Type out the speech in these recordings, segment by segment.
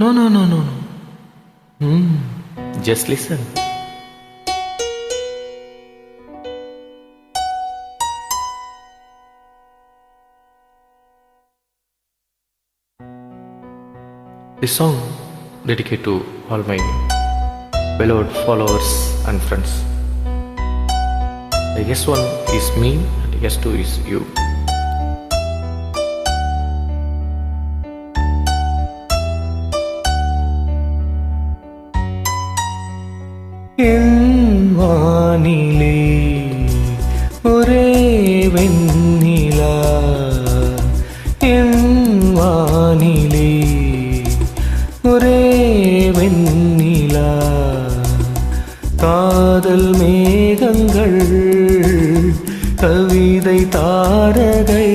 No, no, no, no, no. Hmm. Just listen. This song dedicated to all my beloved followers and friends. The yes one is me and the yes two is you. வானிலே ஒரே வெண்ணிலா. என் வானிலே ஒரே வெண்ணிலா. காதல் மேகங்கள் கவிதை தாரகை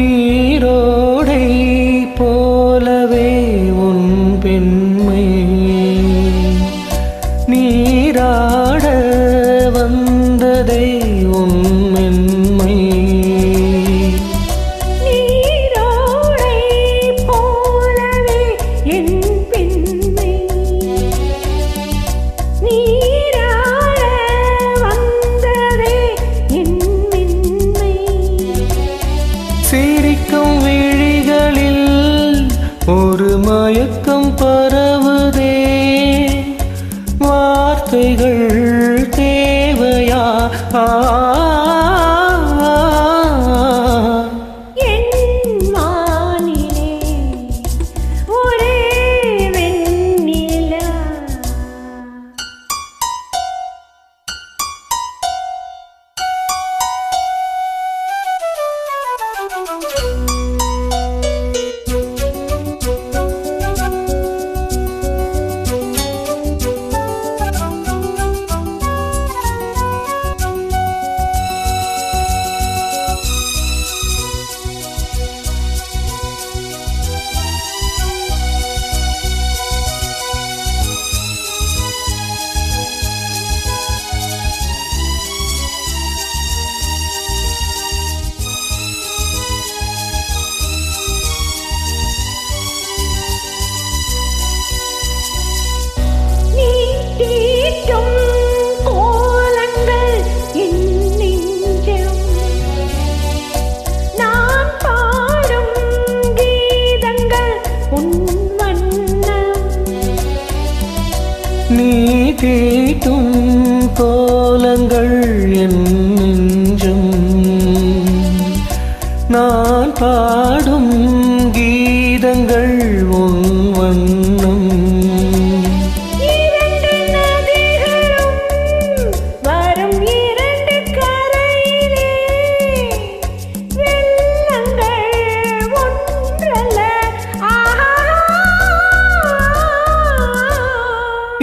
ನೀರೋ மயக்கம் பர நீ தீட்டும் கோலங்கள் என்றும் நான் பாடும் கீதங்கள் உன்